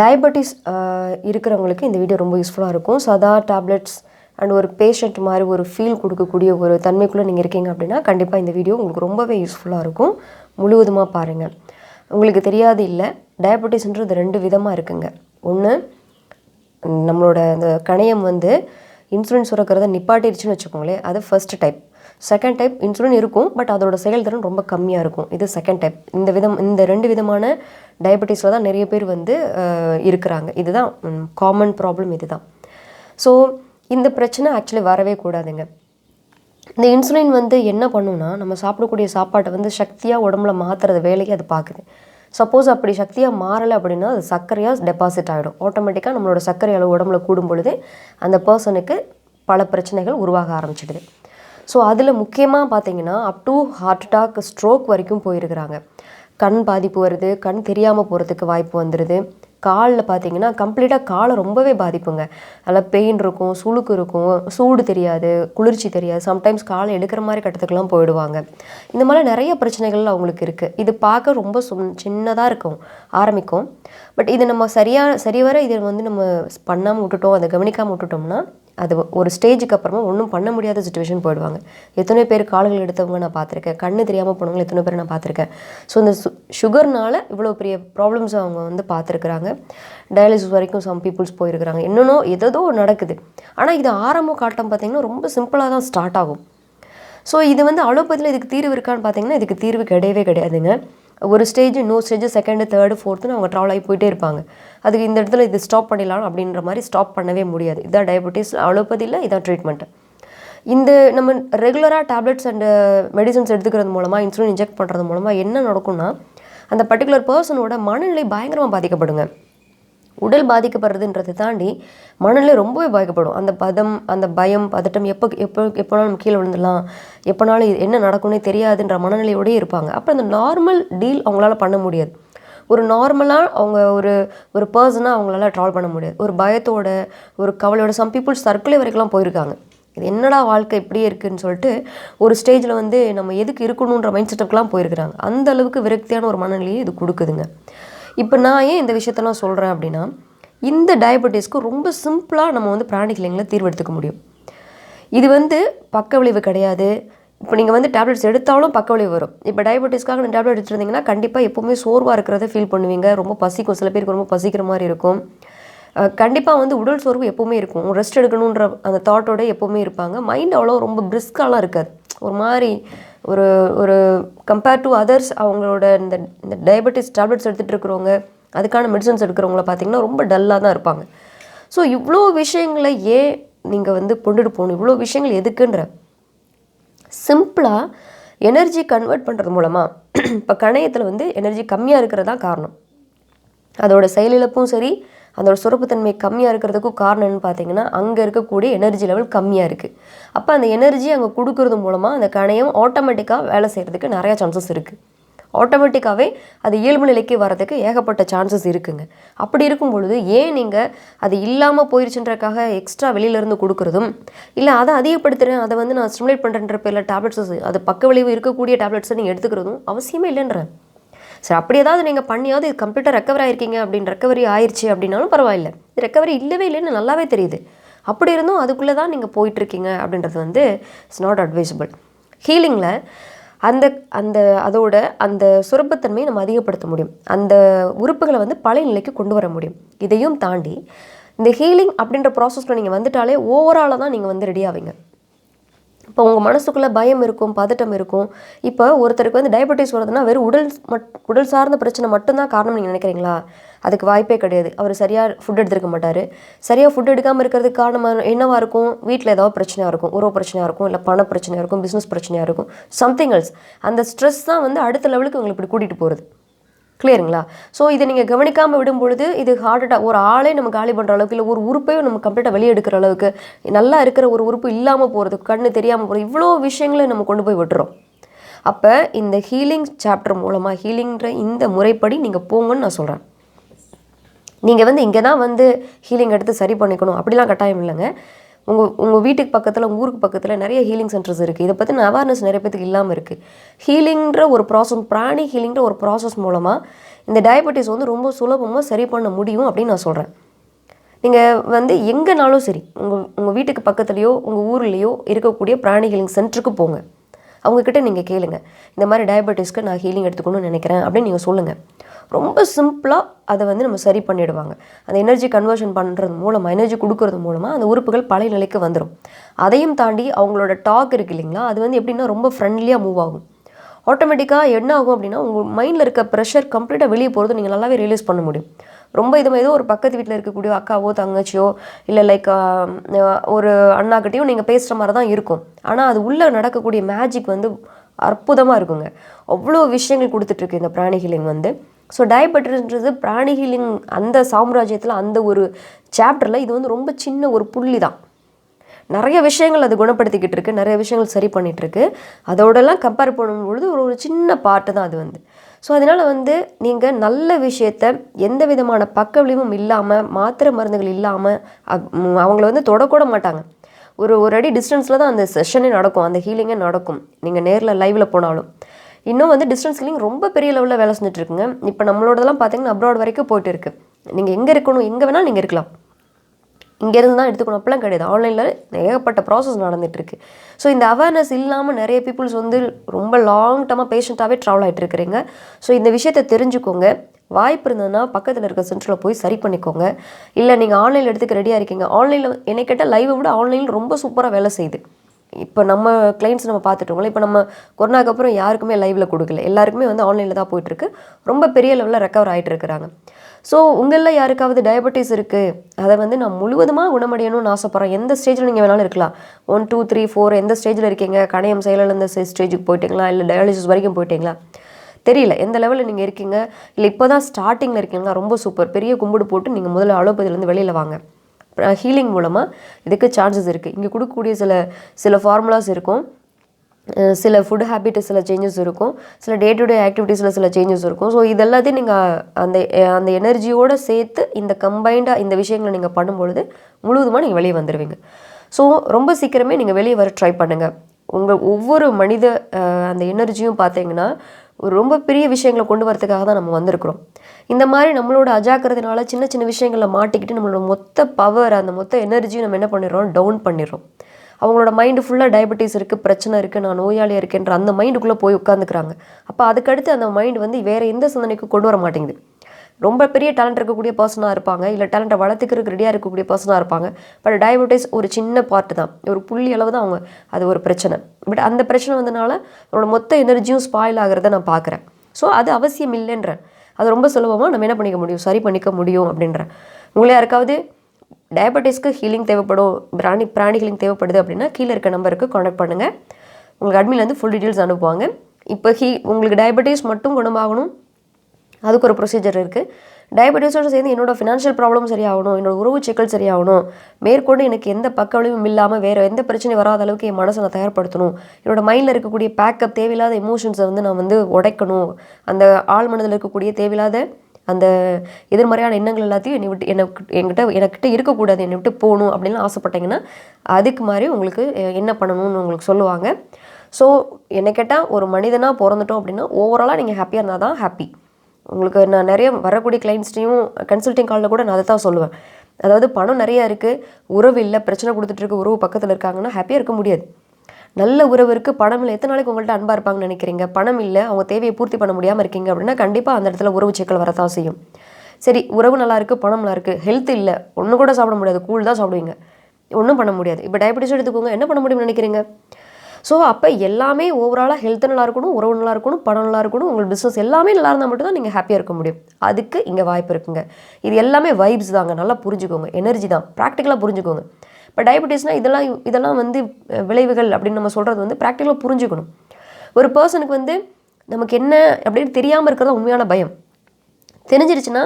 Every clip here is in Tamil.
டயபெட்டிஸ் இருக்கிறவங்களுக்கு இந்த வீடியோ ரொம்ப யூஸ்ஃபுல்லாக இருக்கும். சதா டேப்லெட்ஸ் அண்ட் ஒரு பேஷண்ட் மாதிரி ஒரு ஃபீல் கொடுக்கக்கூடிய ஒரு தன்மைக்குள்ளே நீங்கள் இருக்கீங்க அப்படின்னா கண்டிப்பாக இந்த வீடியோ உங்களுக்கு ரொம்பவே யூஸ்ஃபுல்லாக இருக்கும். முழுவதுமாக பாருங்கள் உங்களுக்கு தெரியாது இல்லை டயபெட்டிஸ்ன்றது ரெண்டு விதமாக இருக்குங்க. ஒன்று நம்மளோட அந்த கணையம் வந்து இன்சுலின் சுரக்கிறத நிப்பாட்டிடுச்சுன்னு வச்சுக்கோங்களேன் அது first type second type insulin இருக்கும் பட் அதோட செயல்திறன் ரொம்ப கம்மியாக இருக்கும். இது செகண்ட் டைப் இந்த விதம் இந்த ரெண்டு விதமான டயபெட்டிஸில் தான் நிறைய பேர் வந்து இருக்கிறாங்க. இதுதான் காமன் ப்ராப்ளம் இதுதான். ஸோ இந்த பிரச்சனை ஆக்சுவலி வரவே கூடாதுங்க. இந்த இன்சுலின் வந்து என்ன பண்ணுன்னா நம்ம சாப்பிடக்கூடிய சாப்பாட்டை வந்து சக்தியாக உடம்புல மாற்றுறது வேலையை அது பார்க்குது. சப்போஸ் அப்படி சக்தியாக மாறலை அப்படின்னா அது சர்க்கரையாக டெபாசிட் ஆகிடும் ஆட்டோமேட்டிக்காக நம்மளோட சர்க்கரை அளவு உடம்புல கூடும் பொழுது அந்த பர்சனுக்கு பல பிரச்சனைகள் உருவாக ஆரம்பிச்சிடுது. ஸோ அதில் முக்கியமாக பார்த்தீங்கன்னா up to heart attack stroke வரைக்கும் போயிருக்கிறாங்க. கண் பாதிப்பு வருது கண் தெரியாமல் போகிறதுக்கு வாய்ப்பு வந்துடுது காலில் பார்த்தீங்கன்னா கம்ப்ளீட்டாக காலை ரொம்பவே பாதிப்புங்க. அதில் பெயின் இருக்கும் சுழுக்கு இருக்கும் சூடு தெரியாது குளிர்ச்சி தெரியாது. சம்டைம்ஸ் காலை எடுக்கிற மாதிரி கட்டத்துக்கெல்லாம் போயிடுவாங்க. இந்த மாதிரி நிறைய பிரச்சனைகள் அவங்களுக்கு இருக்குது இது பார்க்க ரொம்ப சும் சின்னதாக இருக்கும் ஆரம்பிக்கும். பட் இது நம்ம சரியாக சரிவர இதை வந்து நம்ம பண்ணாமல் விட்டுட்டோம் அதை கவனிக்காமல் விட்டுட்டோம்னா அது ஒரு ஸ்டேஜுக்கு அப்புறமா ஒன்றும் பண்ண முடியாத சுச்சுவேஷன் போயிடுவாங்க. எத்தனை பேர் கால்கள் எடுத்தவங்க நான் பார்த்துருக்கேன். கண்ணு தெரியாமல் போனவங்க எத்தனை பேர் நான் பார்த்துருக்கேன். ஸோ இந்த சு சுகர்னால இவ்வளோ பெரிய ப்ராப்ளம்ஸ் அவங்க வந்து பார்த்துருக்குறாங்க. டயாலிசிஸ் வரைக்கும் சம் பீப்புள்ஸ் போயிருக்கிறாங்க. என்னென்னோ ஏதோ நடக்குது. ஆனால் இது ஆரம்ப காட்டம் பார்த்தீங்கன்னா ரொம்ப சிம்பிளாக தான் ஸ்டார்ட் ஆகும். ஸோ இது வந்து அலோபதியில் இதுக்கு தீர்வு இருக்கான்னு பார்த்தீங்கன்னா இதுக்கு தீர்வு கிடையவே கிடையாதுங்க. ஒரு ஸ்டேஜ் இன்னொரு ஸ்டேஜ் செகண்டு தேர்டு ஃபோர்த்துன்னு அவங்க ட்ராவல் ஆகி போயிட்டே இருப்பாங்க. அதுக்கு இந்த இடத்துல இது ஸ்டாப் பண்ணிடலாம் அப்படின்ற மாதிரி ஸ்டாப் பண்ணவே முடியாது. இதான் டயபெட்டிஸ் அலோபதியில் இதான் ட்ரீட்மெண்ட்டு இந்த நம்ம ரெகுலராக டேப்லெட்ஸ் அண்டு மெடிசன்ஸ் எடுத்துக்கிறது மூலமாக இன்சுலின் இன்ஜெக்ட் பண்ணுறது மூலமாக என்ன நடக்கும்னா அந்த பர்டிகுலர் பர்சனோட மனநிலை பயங்கரமாக பாதிக்கப்படுங்க. உடல் பாதிக்கப்படுறதுன்றதை தாண்டி மனநிலை ரொம்பவே பாதிக்கப்படும். அந்த பதம் அந்த பயம் பதட்டம் எப்போ எப்போ எப்போனாலும் நம்ம கீழே விழுந்துடலாம். எப்போனாலும் என்ன நடக்கும்னே தெரியாதுன்ற மனநிலையோடயே இருப்பாங்க. அப்போ அந்த நார்மல் டீல் அவங்களால பண்ண முடியாது. ஒரு நார்மலாக அவங்க ஒரு ஒரு பர்சனாக அவங்களால ட்ராவல் பண்ண முடியாது. ஒரு பயத்தோட ஒரு கவலையோட சம் பீப்புள் சர்க்கிளே வரைக்கும்லாம் போயிருக்காங்க. இது என்னடா வாழ்க்கை இப்படியே இருக்குன்னு சொல்லிட்டு ஒரு ஸ்டேஜில் வந்து நம்ம எதுக்கு இருக்கணுன்ற மைண்ட் செட்டப்லாம் போயிருக்கிறாங்க. அந்த அளவுக்கு விரக்தியான ஒரு மனநிலையை இது கொடுக்குதுங்க. இப்போ நான் ஏன் இந்த விஷயத்தெல்லாம் சொல்கிறேன் அப்படின்னா இந்த டயபெட்டிஸ்க்கு ரொம்ப சிம்பிளாக நம்ம வந்து பிராணிகளைங்களை தீர்வெடுத்துக்க முடியும். இது வந்து பக்க விளைவு கிடையாது. இப்போ நீங்கள் வந்து டேப்லெட்ஸ் எடுத்தாலும் பக்க விளைவு வரும். இப்போ டயபெட்டிஸ்க்காக நீங்கள் டேப்லெட் எடுத்துருந்தீங்கன்னா கண்டிப்பாக எப்போவுமே சோர்வாக இருக்கிறத ஃபீல் பண்ணுவீங்க. ரொம்ப பசிக்கும். சில பேருக்கு ரொம்ப பசிக்கிற மாதிரி இருக்கும். கண்டிப்பாக வந்து உடல் சோர்வு எப்போவுமே இருக்கும். ரெஸ்ட் எடுக்கணுன்ற அந்த தாட்டோட எப்போவுமே இருப்பாங்க. மைண்ட் அவ்வளோ ரொம்ப பிரிஸ்காலாம் இருக்காது. ஒரு மாதிரி ஒரு ஒரு கம்பேர் டு அதர்ஸ் அவங்களோட இந்த இந்த டயபெட்டிஸ் டேப்லெட்ஸ் எடுத்துகிட்டு இருக்கிறவங்க அதுக்கான மெடிசன்ஸ் எடுக்கிறவங்கள பார்த்தீங்கன்னா ரொம்ப டல்லாக தான் இருப்பாங்க. ஸோ இவ்வளோ விஷயங்களை ஏன் நீங்கள் வந்து கொண்டுட்டு போகணும்? இவ்வளோ விஷயங்கள் எதுக்குன்ற? சிம்பிளாக எனர்ஜி கன்வெர்ட் பண்ணுறது மூலமாக இப்போ கணையத்தில் வந்து எனர்ஜி கம்மியாக இருக்கிறது தான் காரணம். அதோட செயலிழப்பும் சரி அதோட சுரப்புத்தன்மை கம்மியாக இருக்கிறதுக்கும் காரணம் என்னன்னு பார்த்தீங்கன்னா அங்கே இருக்கக்கூடிய எனர்ஜி லெவல் கம்மியாக இருக்குது அப்போ அந்த எனர்ஜி அங்கே கொடுக்கறது மூலமாக அந்த கணையம் ஆட்டோமேட்டிக்காக வேலை செய்கிறதுக்கு நிறையா சான்சஸ் இருக்குது ஆட்டோமேட்டிக்காகவே அது இயல்பு நிலைக்கு வரதுக்கு ஏகப்பட்ட சான்சஸ் இருக்குங்க. அப்படி இருக்கும் பொழுது ஏன் நீங்கள் அது இல்லாமல் போயிருச்சுன்றக்காக எக்ஸ்ட்ரா வெளியிலேருந்து கொடுக்குறதும் இல்லை அதை அதிகப்படுத்துகிறேன் அதை வந்து நான் ஸ்டிமுலேட் பண்ணுறேன்ற பேரில் டேப்லெட்ஸஸ் அது பக்க விளைவு இருக்கக்கூடிய டேப்லெட்ஸை நீங்கள் எடுத்துக்கிறதும் அவசியமே இல்லைன்றேன் சரி அப்படி ஏதாவது நீங்கள் பண்ணியாவது இது கம்ப்ளீட்டாக ரெக்கவர் ஆயிருக்கீங்க அப்படின்னு ரெக்கவரி ஆயிடுச்சு அப்படின்னாலும் பரவாயில்ல. இது ரெக்கவரி இல்லவே இல்லைன்னு நல்லாவே தெரியுது. அப்படி இருந்தும் அதுக்குள்ளே தான் நீங்கள் போயிட்டுருக்கீங்க அப்படின்றது வந்து இட்ஸ் நாட் அட்வைசபிள் ஹீலிங்கில் அந்த அந்த அதோட அந்த சுரப்புத்தன்மையை நம்ம அதிகப்படுத்த முடியும். அந்த உறுப்புகளை வந்து பழைய நிலைக்கு கொண்டு வர முடியும். இதையும் தாண்டி இந்த ஹீலிங் அப்படின்ற ப்ராசஸில் நீங்கள் வந்துட்டாலே ஓவராலாக தான் நீங்கள் வந்து ரெடி ஆவீங்க. இப்போ உங்கள் மனசுக்குள்ளே பயம் இருக்கும் பதட்டம் இருக்கும். இப்போ ஒருத்தருக்கு வந்து டயபெட்டிஸ் வருதுன்னா வெறும் உடல் மட் உடல் சார்ந்த பிரச்சனை மட்டும்தான் காரணம் நீங்கள் நினைக்கிறீங்களா? அதுக்கு வாய்ப்பே கிடையாது. அவர் சரியாக ஃபுட் எடுத்துருக்க மாட்டார். சரியாக ஃபுட் எடுக்காமல் இருக்கிறதுக்கு காரணம் என்னவாக இருக்கும்? வீட்டில் ஏதாவது பிரச்சனையாக இருக்கும். உறவு பிரச்சனையாக இருக்கும். இல்லை பண பிரச்சனையாக இருக்கும். பிஸ்னஸ் பிரச்சனையாக இருக்கும். சம்திங் எல்ஸ் அந்த ஸ்ட்ரெஸ் தான் வந்து அடுத்த லெவலுக்கு உங்களை இப்படி கூட்டிகிட்டு போகிறது கிளியருங்களா ஸோ இதை நீங்கள் கவனிக்காமல் விடும் பொழுது இது ஹார்ட் அட்டாக் ஒரு ஆளே நம்ம காலி பண்ணுற அளவுக்கு இல்லை ஒரு உறுப்பையும் நம்ம கம்ப்ளீட்டாக வெளியே எடுக்கிற அளவுக்கு நல்லா இருக்கிற ஒரு உறுப்பு இல்லாமல் போகிறது கண்ணு தெரியாமல் போகிறது இவ்வளோ விஷயங்களை நம்ம கொண்டு போய் விட்டுறோம். அப்போ இந்த ஹீலிங் சாப்டர் மூலமாக ஹீலிங்ன்ற இந்த முறைப்படி நீங்கள் போங்கன்னு நான் சொல்கிறேன் நீங்கள் வந்து இங்கே தான் வந்து ஹீலிங் எடுத்து சரி பண்ணிக்கணும். அப்படிலாம் கட்டாயம் இல்லைங்க. உங்கள் உங்கள் வீட்டுக்கு பக்கத்தில் உங்கள் ஊருக்கு பக்கத்தில் நிறைய ஹீலிங் சென்டர்ஸ் இருக்குது இதை பற்றின அவேர்னஸ் நிறைய பேத்துக்கு இல்லாமல் இருக்குது ஹீலிங்கிற ஒரு ப்ராசஸ் பிராணி ஹீலிங்கிற ஒரு ப்ராசஸ் மூலமாக இந்த டயபெட்டிஸ் வந்து ரொம்ப சுலபமாக சரி பண்ண முடியும் அப்படின்னு நான் சொல்கிறேன் நீங்கள் வந்து எங்கேனாலும் சரி உங்கள் உங்கள் வீட்டுக்கு பக்கத்துலேயோ உங்கள் ஊர்லேயோ இருக்கக்கூடிய பிராணி ஹீலிங் சென்டருக்கு போங்க. அவங்கக்கிட்ட நீங்கள் கேளுங்க. இந்த மாதிரி டயபெட்டிஸ்க்கு நான் ஹீலிங் எடுத்துக்கணும்னு நினைக்கிறேன் அப்படின்னு நீங்கள் சொல்லுங்கள் ரொம்ப சிம்பிளாக அதை வந்து நம்ம சரி பண்ணிடுவாங்க. அந்த எனர்ஜி கன்வர்ஷன் பண்ணுறது மூலமாக எனர்ஜி கொடுக்கறது மூலமாக அந்த உறுப்புகள் பழைய நிலைக்கு வந்துடும் அதையும் தாண்டி அவங்களோட டாக் இருக்கு இல்லைங்களா? அது வந்து எப்படின்னா ரொம்ப ஃப்ரெண்ட்லியாக மூவ் ஆகும். ஆட்டோமேட்டிக்காக என்ன ஆகும் அப்படின்னா உங்கள் மைண்டில் இருக்க ப்ரெஷர் கம்ப்ளீட்டாக வெளியே போகிறது நீங்கள் நல்லாவே ரிலீஸ் பண்ண முடியும். ரொம்ப இது ஏதோ ஒரு பக்கத்து வீட்டில் இருக்கக்கூடிய அக்காவோ தங்கச்சியோ இல்லை லைக் ஒரு அண்ணாக்கிட்டையும் நீங்கள் பேசுகிற மாதிரி தான் இருக்கும். ஆனால் அது உள்ளே நடக்கக்கூடிய மேஜிக் வந்து அற்புதமாக இருக்குங்க. அவ்வளோ விஷயங்கள் கொடுத்துட்ருக்கு இந்த பிராணி ஹீலிங் வந்து. ஸோ டயபெட்டிஸ்ன்றது பிராணி ஹீலிங் அந்த சாம்ராஜ்யத்தில் அந்த ஒரு சாப்டரில் இது வந்து ரொம்ப சின்ன ஒரு புள்ளி தான் நிறைய விஷயங்கள் அது குணப்படுத்திக்கிட்டு இருக்குது நிறைய விஷயங்கள் சரி பண்ணிகிட்ருக்கு அதோடலாம் கம்பேர் பண்ணும்பொழுது ஒரு ஒரு சின்ன பாட்டு தான் அது வந்து. ஸோ அதனால் வந்து நீங்கள் நல்ல விஷயத்த எந்த விதமான பக்க விளைவும் இல்லாமல் மாத்திரை மருந்துகள் இல்லாமல் அவங்கள வந்து தொடக்கூட மாட்டாங்க. ஒரு ஒரு அடி டிஸ்டன்ஸில் தான் அந்த செஷனே நடக்கும் அந்த ஹீலிங்கே நடக்கும். நீங்கள் நேரில் லைவில் போனாலும். இன்னும் வந்து டிஸ்டன்ஸ் ஹீலிங் ரொம்ப பெரிய லெவலில் வேலை செஞ்சுட்ருக்குங்க இப்போ நம்மளோடதெல்லாம் பார்த்தீங்கன்னா அப்ராட் வரைக்கும் போயிட்டு இருக்குது நீங்கள் எங்கே இருக்கணும் எங்கே வேணால் நீங்கள் இருக்கலாம். இங்கேருந்து தான் எடுத்துக்கணும். அப்படிலாம் கிடையாது. ஆன்லைனில் ஏகப்பட்ட ப்ராசஸ் நடந்துகிட்ருக்கு ஸோ இந்த அவேர்னஸ் இல்லாமல் நிறைய பீப்புள்ஸ் வந்து ரொம்ப லாங் டர்மாக பேஷண்ட்டாகவே ட்ராவல் ஆகிட்டு இருக்கிறீங்க. ஸோ இந்த விஷயத்தை தெரிஞ்சுக்கோங்க. வாய்ப்பு இருந்ததுன்னா பக்கத்தில் இருக்க சென்டரில் போய் சரி பண்ணிக்கோங்க. இல்லை நீங்கள் ஆன்லைனில் எடுத்துக்க ரெடியாக இருக்கீங்க. ஆன்லைனில் என்னை கேட்டால் லைவை விட ஆன்லைனில் ரொம்ப சூப்பராக வேலை செய்யுது. இப்போ நம்ம கிளைண்ட்ஸ் நம்ம பார்த்துட்டோங்களா இப்போ நம்ம கொரோனாக்கு அப்புறம் யாருக்குமே லைவில் கொடுக்கல. எல்லாருக்குமே வந்து ஆன்லைனில் தான் போயிட்டுருக்கு. ரொம்ப பெரிய லெவலில் ரெக்கவர் ஆகிட்டு இருக்கிறாங்க. ஸோ உங்களில் யாருக்காவது டயபெட்டிஸ் இருக்குது அதை வந்து நான் முழுவதுமாக குணமடையணும்னு ஆசைப்பட்றேன். எந்த ஸ்டேஜில் நீங்கள் வேணாலும் இருக்கலாம். ஒன் டூ த்ரீ ஃபோர் எந்த ஸ்டேஜில் இருக்கீங்க? கணையம் செயலிழந்த ஸ்டேஜுக்கு போயிட்டீங்களா? இல்லை டயாலிசிஸ் வரைக்கும் போயிட்டீங்களா? தெரியல. எந்த லெவலில் நீங்கள் இருக்கீங்க? இல்லை இப்போ தான் ஸ்டார்டிங்கில் இருக்கீங்களா ரொம்ப சூப்பர் பெரிய கும்பிடு போட்டு நீங்கள் முதல்ல அலோபதியிலேருந்து வெளியில் வாங்க. ஹீலிங் மூலமாக இதுக்கு சான்சஸ் இருக்குது இங்கே கொடுக்கக்கூடிய சில சில ஃபார்முலாஸ் இருக்கும். சில ஃபுட் ஹேபிட்டு சில சேஞ்சஸ் இருக்கும். சில டே டு டே ஆக்டிவிட்டீஸில் சில சேஞ்சஸ் இருக்கும். ஸோ இதெல்லாத்தையும் நீங்கள் அந்த அந்த எனர்ஜியோடு சேர்த்து இந்த கம்பைண்டாக இந்த விஷயங்களை நீங்கள் பண்ணும்பொழுது முழுவதுமாக நீங்கள் வெளியே வந்துடுவீங்க ஸோ ரொம்ப சீக்கிரமே நீங்கள் வெளியே வர ட்ரை பண்ணுங்கள் உங்கள் ஒவ்வொரு மனித அந்த எனர்ஜியும் பார்த்தீங்கன்னா ஒரு ரொம்ப பெரிய விஷயங்களை கொண்டு வரதுக்காக தான் நம்ம வந்திருக்கிறோம். இந்த மாதிரி நம்மளோட அஜாக்கிறதுனால சின்ன சின்ன விஷயங்களில் மாட்டிக்கிட்டு நம்மளோட மொத்த பவர் அந்த மொத்த எனர்ஜியும் நம்ம என்ன பண்ணிடுறோம்? டவுன் பண்ணிடுறோம். அவங்களோட மைண்டு ஃபுல்லாக டயபெட்டிஸ் இருக்குது பிரச்சனை இருக்குது நான் நோயாளியாக இருக்கேன்ற அந்த மைண்டுக்குள்ளே போய் உட்காந்துக்கிறாங்க அப்போ அதுக்கடுத்து அந்த மைண்டு வந்து வேறு எந்த சிந்தனைக்கும் கொண்டு வர மாட்டேங்குது. ரொம்ப பெரிய டேலண்ட் இருக்கக்கூடிய பர்சனாக இருப்பாங்க. இல்லை டேலண்ட்டை வளர்த்துக்கிறதுக்கு ரெடியாக இருக்கக்கூடிய பர்சனாக இருப்பாங்க. பட் டயபெட்டிஸ் ஒரு சின்ன பார்ட்டு தான். ஒரு புள்ளி அளவு தான் அவங்க. அது ஒரு பிரச்சனை. பட் அந்த பிரச்சனை வந்தனால அவனோட மொத்த எனர்ஜியும் ஸ்பாயில் ஆகிறத நான் பார்க்குறேன். ஸோ அது அவசியம் இல்லைன்றேன். அது ரொம்ப சுலபமாக நம்ம என்ன பண்ணிக்க முடியும்? சரி பண்ணிக்க முடியும் அப்படின்றேன். உங்களை யாருக்காவது டயபெட்டிஸ்க்கு ஹீலிங் தேவைப்படும் பிராணி பிராணி ஹீலிங் தேவைப்படுது அப்படின்னா கீழே இருக்க நம்பருக்கு காண்டாக்ட் பண்ணுங்கள் உங்களுக்கு அட்மிலேருந்து ஃபுல் டீட்டெயில்ஸ் அனுப்புவாங்க. இப்போ ஹீ உங்களுக்கு டயபெட்டிஸ் மட்டும் குணமாகணும். அதுக்கு ஒரு ப்ரொசீஜர் இருக்குது டயபெட்டிஸோடு சேர்ந்து என்னோடய ஃபினான்ஷியல் ப்ராப்ளம் சரியாகணும் என்னோட உறவு சிக்கல் சரியாகணும் மேற்கொண்டு எனக்கு எந்த பக்க விளைவும் இல்லாமல் வேறு எந்த பிரச்சனையும் வராத அளவுக்கு என் மனசை நான் தயார்படுத்தணும். என்னோடய மைண்டில் இருக்கக்கூடிய பேக்கப் தேவையில்லாத எமோஷன்ஸை வந்து நான் வந்து உடைக்கணும். அந்த ஆள் மனதில் இருக்கக்கூடிய தேவையில்லாத அந்த எதிர்மறையான எண்ணங்கள் எல்லாத்தையும் என்னை விட்டு எனக்கு என்கிட்ட எனக்கிட்ட இருக்கக்கூடாது என்னை விட்டு போகணும் அப்படின்னு ஆசைப்பட்டீங்கன்னா அதுக்கு மாதிரி உங்களுக்கு என்ன பண்ணணும்னு உங்களுக்கு சொல்லுவாங்க. ஸோ என்னை கேட்டால் ஒரு மனிதனாக பிறந்துட்டோம் அப்படின்னா ஓவராலாக நீங்கள் ஹாப்பியாக இருந்தால் தான் ஹாப்பி உங்களுக்கு நான் நிறைய வரக்கூடிய கிளைண்ட்ஸ்டையும் கன்சல்டிங் காலில் கூட நான் அதை தான் சொல்லுவேன். அதாவது பணம் நிறையா இருக்குது உறவு இல்லை பிரச்சனை கொடுத்துட்ருக்க உறவு பக்கத்தில் இருக்காங்கன்னா ஹாப்பியாக இருக்க முடியாது. நல்ல உறவு இருக்குது பணம் இல்லை எத்தனை நாளைக்கு உங்கள்கிட்ட அன்பாக இருப்பாங்கன்னு நினைக்கிறீங்க? பணம் இல்லை அவங்க தேவையை பூர்த்தி பண்ண முடியாமல் இருக்கீங்க அப்படின்னா கண்டிப்பாக அந்த இடத்துல உறவு சிக்கல் வரதான் செய்யும். சரி உறவு நல்லா இருக்குது பணம் நல்லா இருக்குது ஹெல்த் இல்லை ஒன்று கூட சாப்பிட முடியாது கூழ் தான் சாப்பிடுவீங்க. ஒன்றும் பண்ண முடியாது. இப்போ டயபெட்டிஸ் எடுத்துக்கோங்க என்ன பண்ண முடியும்னு நினைக்கிறீங்க? ஸோ அப்போ எல்லாமே ஓவராலாக ஹெல்த் நல்லா இருக்கணும் உறவு நல்லா இருக்கணும் பணம் நல்லா இருக்கணும் உங்கள் பிஸ்னஸ் எல்லாமே நல்லா இருந்தால் மட்டும்தான் நீங்கள் ஹாப்பியாக இருக்க முடியும். அதுக்கு இங்கே வாய்ப்பு இருக்குங்க. இது எல்லாமே வைப்ஸ் தாங்க. நல்லா புரிஞ்சுக்கோங்க. எனர்ஜி தான். ப்ராக்டிக்கலாக புரிஞ்சுக்கோங்க. இப்போ டயபெட்டிஸ்னால் இதெல்லாம் இதெல்லாம் வந்து விளைவுகள் அப்படின்னு நம்ம சொல்கிறது வந்து ப்ராக்டிக்கலாக புரிஞ்சுக்கணும். ஒரு பர்சனுக்கு வந்து நமக்கு என்ன அப்படின்னு தெரியாமல் இருக்கிறதா உண்மையான பயம். தெரிஞ்சிருச்சுன்னா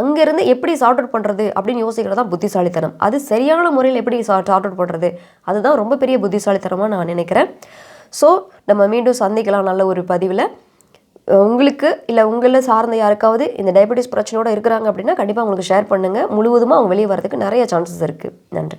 அங்கேருந்து எப்படி சார்ட் அவுட் பண்ணுறது அப்படின்னு யோசிக்கிறது தான் புத்திசாலித்தனம். அது சரியான முறையில் எப்படி சார்ட் அவுட் பண்ணுறது அதுதான் ரொம்ப பெரிய புத்திசாலித்தனமாக நான் நினைக்கிறேன். ஸோ நம்ம மீண்டும் சந்திக்கலாம் நல்ல ஒரு பதிவில். உங்களுக்கு இல்லை உங்களில் சார்ந்த யாருக்காவது இந்த டயபெட்டிஸ் பிரச்சனையோடு இருக்கிறாங்க அப்படின்னா கண்டிப்பாக உங்களுக்கு ஷேர் பண்ணுங்கள் முழுவதுமாக அவங்க வெளியே வரதுக்கு நிறைய சான்சஸ் இருக்குது நன்றி.